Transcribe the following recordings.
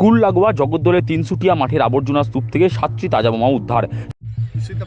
School লাগোয়া জগদ্দলের তিনসুটিয়া মাঠের আবর্জনা স্তূপ থেকে সাতটি তাজা বোমা উদ্ধার। নিশ্চয়ই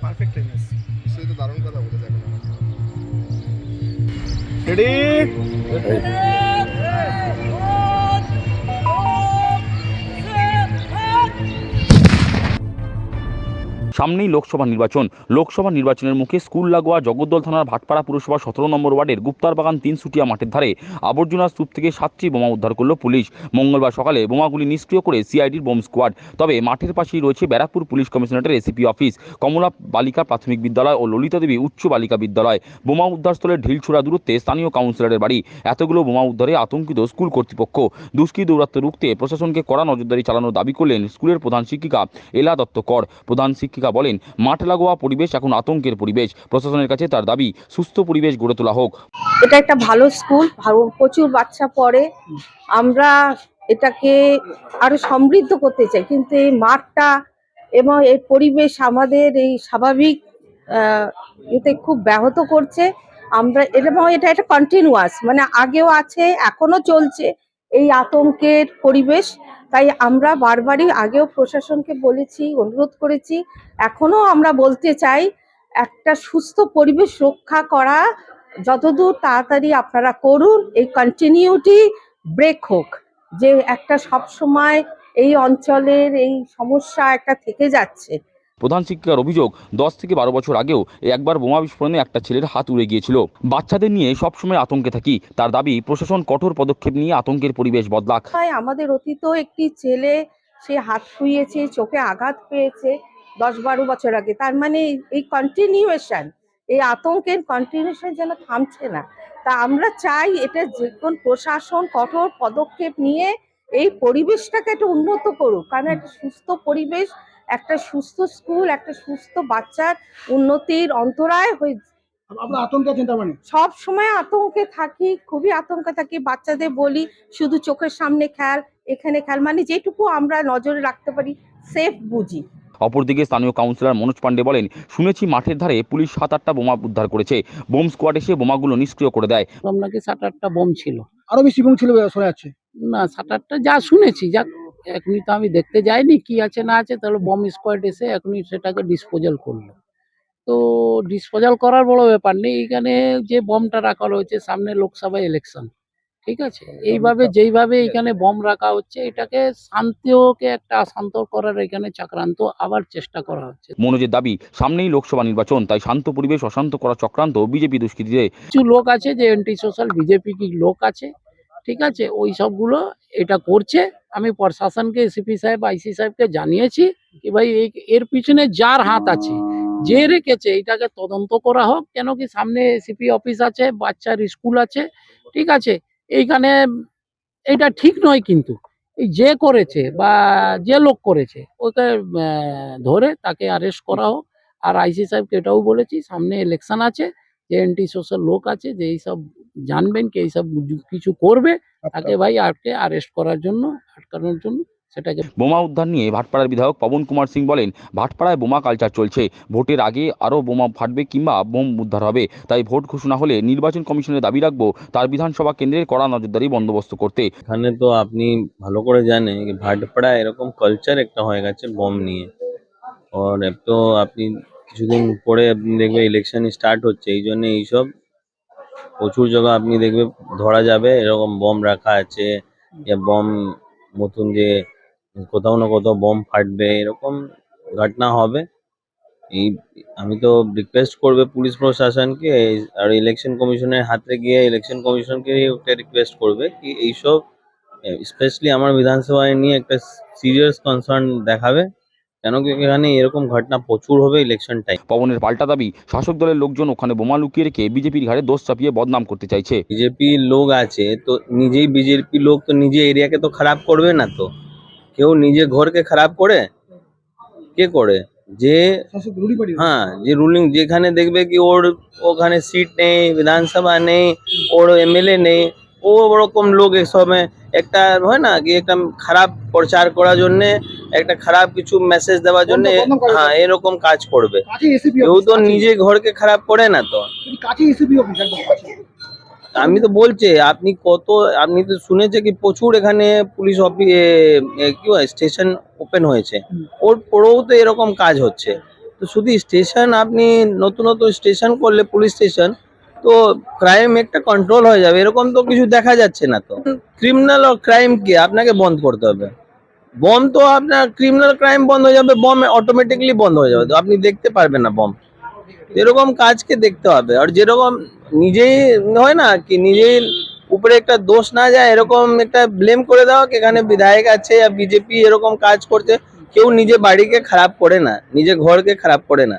সামনেই লোকসভা নির্বাচন। লোকসভা নির্বাচনের মুখে স্কুল লাগোয়া জগদ্দল থানার ভাটপাড়া পুরসভা সতেরো নম্বর ওয়ার্ডের গুপ্তারবাগান তিনসুটিয়া মাঠের ধারে আবর্জনা স্তূপ থেকে সাতটি বোমা উদ্ধার করল পুলিশ। মঙ্গলবার সকালে বোমাগুলি নিষ্ক্রিয় করে সিআইডির বোম স্কোয়াড। তবে মাঠের পাশেই রয়েছে ব্যারাকপুর পুলিশ কমিশনারের এসিপি অফিস, কমলা বালিকা প্রাথমিক বিদ্যালয় ও ললিতা দেবী উচ্চ বালিকা বিদ্যালয়। বোমা উদ্ধারস্থলের ঢিলছোড়া দূরত্বে স্থানীয় কাউন্সিলরের বাড়ি। এতগুলো বোমা উদ্ধারে আতঙ্কিত স্কুল কর্তৃপক্ষ। দুষ্কৃ দৌরাত্ম রুখতে প্রশাসনকে কড়া নজরদারি চালানোর দাবি করলেন স্কুলের প্রধান শিক্ষিকা এলা দত্ত কর প্রধান শিক্ষিকা বলেন, মাঠ লাগোয়া পরিবেশ এখন আতঙ্কের পরিবেশ। প্রশাসনের কাছে তার দাবি, সুস্থ পরিবেশ গড়ে তোলা হোক। এটা একটা ভালো স্কুল প্রচুর বাচ্চা পড়ে। আমরা এটাকে আরও সমৃদ্ধ করতে চাই, কিন্তু এই মাঠটা এবং এর পরিবেশ আমাদের এই স্বাভাবিক এতে খুব ব্যাহত করছে। আমরা, এটা এটা একটা কন্টিনিউয়াস মানে আগেও আছে এখনও চলছে। এই আতঙ্কের পরিবেশ তাই আমরা বারবারই আগেও প্রশাসনকে বলেছি, অনুরোধ করেছি, এখনও আমরা বলতে চাই, একটা সুস্থ পরিবেশ রক্ষা করা যতদূর তাড়াতাড়ি আপনারা করুন, এই কন্টিনিউটি ব্রেক হোক, যে একটা সব সময় এই অঞ্চলের এই সমস্যা একটা থেকে যাচ্ছে। প্রধান শিক্ষিকার অভিযোগ, দশ থেকে বারো বছর আগেও একবার বোমা বিস্ফোরণে একটা ছেলের হাত উড়ে গিয়েছিল। বাচ্চাদের নিয়ে সবসময় আতঙ্কে থাকি। তার দাবি, প্রশাসন কঠোর পদক্ষেপ নিয়ে আতঙ্কের পরিবেশ বদলাক। আমাদের অতীত একটি ছেলে, সে হাত ফুইয়েছে চোখে আঘাত পেয়েছে দশ বারো বছর আগে। তার মানে এই কন্টিনিউয়েশন এই আতঙ্কের কন্টিনিউশন যেন থামছে না। তা আমরা চাই এটা যে কোন প্রশাসন কঠোর পদক্ষেপ নিয়ে এই পরিবেশটাকে একটা উন্নত করুক। কারণ একটা সুস্থ পরিবেশ একটা সুস্থ স্কুল একটা সুস্থ বাচ্চার উন্নতির অন্তরায় হয়ে আপনার আতঙ্কে আছেন তার মানে? সব সময় আতঙ্কে থাকি খুবই আতঙ্কে থাকি। বাচ্চাদের বলি শুধু চোখের সামনে খেয়াল এখানে খেয়াল। মানে যেটুকু আমরা নজরে রাখতে পারি সেফ বুঝি। অপরদিকে স্থানীয় কাউন্সিলর মনোজ পাণ্ডে বলেন শুনেছি মাঠের ধারে পুলিশ সাত আটটা বোমা উদ্ধার করেছে। বোম স্কোয়াড এসে বোমাগুলো নিষ্ক্রিয় করে দেয়। শুনলাম নাকি সাত আটটা বোম ছিল। আরও বেশি বোম ছিল বলে শোনা যাচ্ছে। না সাত আটটা যা শুনেছি যাক এখনই তো আমি দেখতে যাইনি কি আছে না আছে তাহলে বম স্কোয়াড এসে এখনই সেটাকে ডিসপোজাল করল। তো ডিসপোজাল করার বড় ব্যাপার নেই এখানে যে বমটা রাখা রয়েছে সামনে লোকসভা ইলেকশন ঠিক আছে? এইভাবে যেইভাবে এখানে বম রাখা হচ্ছে এটাকে শান্তিকে একটা অশান্ত করার এখানে চক্রান্ত আবার চেষ্টা করা হচ্ছে। মনোজের দাবি সামনেই লোকসভা নির্বাচন তাই শান্ত পরিবেশ অশান্ত করা চক্রান্ত বিজেপি দুষ্কৃতীদের কিছু লোক আছে যে অ্যান্টি সোশ্যাল বিজেপি কি লোক আছে ঠিক আছে? ওই সবগুলো এটা করছে আমি প্রশাসনকে এসিপি সাহেব আইসি সাহেবকে জানিয়েছি কি ভাই, এই- এর পিছনে যার হাত আছে, যে রেখেছে এটাকে তদন্ত করা হোক। কেন কি সামনে এসিপি অফিস আছে, বাচ্চার স্কুল আছে, ঠিক আছে? এইখানে এটা ঠিক নয় কিন্তু। এই যে করেছে বা যে লোক করেছে, ওকে ধরে তাকে অ্যারেস্ট করা হোক। আর আইসি সাহেবকে এটাও বলেছি, সামনে ইলেকশন আছে। যে অ্যান্টি সোশ্যাল লোক আছে যে এইসব জানবেন কি এইসব কিছু করবে তাকে ভাই আটকে আরেস্ট করার জন্য আটকানোর জন্য সেটাকে বোমা উদ্ধার নিয়ে ভাটপাড়ার বিধায়ক পবন কুমার সিং বলেন ভাটপাড়ায় বোমা কালচার চলছে ভোটের আগে আরও বোমা ফাটবে কিংবা বোম উদ্ধার হবে তাই ভোট ঘোষণা হলে নির্বাচন কমিশনের দাবি রাখব তার বিধানসভা কেন্দ্রের কড়া নজরদারি বন্দোবস্ত করতে। এখানে তো আপনি ভালো করে জানেন ভাটপাড়া এরকম কালচার একটা হয়ে গেছে বোম নিয়ে। আর তো আপনি কিছুদিন পরে আপনি দেখবে ইলেকশন স্টার্ট হচ্ছে, এই জন্য এইসব প্রচুর জায়গা আপনি দেখবে ধরা যাবে, এরকম বম রাখা আছে বম মতন যে কোথাও না কোথাও বম ফাটবে, এরকম ঘটনা হবে। এই, আমি তো রিকোয়েস্ট করবে পুলিশ প্রশাসনকে আর ইলেকশন কমিশনের হাতে গিয়ে ইলেকশন কমিশনকে একটা রিকোয়েস্ট করবে কি এইসব স্পেশালি আমার বিধানসভায় নিয়ে একটা সিরিয়াস কনসার্ন দেখাবে। কেন কি এখানে এরকম ঘটনা প্রচুর হবে ইলেকশন টাইম পবনের পাল্টা দাবি শাসক দলের লোকজন ওখানে বোমা লুকিয়ে রেখে বিজেপির ঘাড়ে দোষ চাপিয়ে বদনাম করতে চাইছে। বিজেপি লোক আছে তো নিজেই বিজেপি লোক তো নিজে এরিয়াকে তো খারাপ করবে না তো? কেউ নিজে ঘরকে খারাপ করে? কে করে? যে হ্যাঁ যে রুলিং যেখানে দেখবে কি ওর ওখানে সিট নেই বিধানসভা নেই ওর এমএলএ নেই ও ওরকম লোক এসবে একটা হয় না কি একটা খারাপ প্রচার করার জন্য একটা খারাপ কিছু মেসেজ দেওয়ার জন্য হ্যাঁ এরকম কাজ করবে। কেউ তো নিজে ঘরকে খারাপ করে না তো। আমি তো বলছি আপনি কত আপনি তো শুনেছে কি প্রচুর এখানে পুলিশ অফিস কি হয় স্টেশন ওপেন হয়েছে। ওর পরেও তো এরকম কাজ হচ্ছে। তো শুধু স্টেশন আপনি নতুন নতুন স্টেশন করলে পুলিশ স্টেশন তো ক্রাইম একটা কন্ট্রোল হয়ে যাবে। এরকম তো কিছু দেখা যাচ্ছে না তো। ক্রিমিনাল ও ক্রাইম কি আপনাকে বন্ধ করতে হবে। বম তো আপনার ক্রিমিনাল ক্রাইম বন্ধ হয়ে যাবে, বম অটোমেটিকলি বন্ধ হয়ে যাবে। তো আপনি দেখতে পারবেন না বম। এরকম কাজকে দেখতে হবে। আর যেরকম নিজেই হয় না কি, নিজেই উপরে একটা দোষ না যায়, এরকম একটা ব্লেম করে দেওয়া কি, এখানে বিধায়ক আছে বা বিজেপি এরকম কাজ করছে, কেউ নিজে বাড়িকে খারাপ করে না, নিজে ঘরকে খারাপ করে না।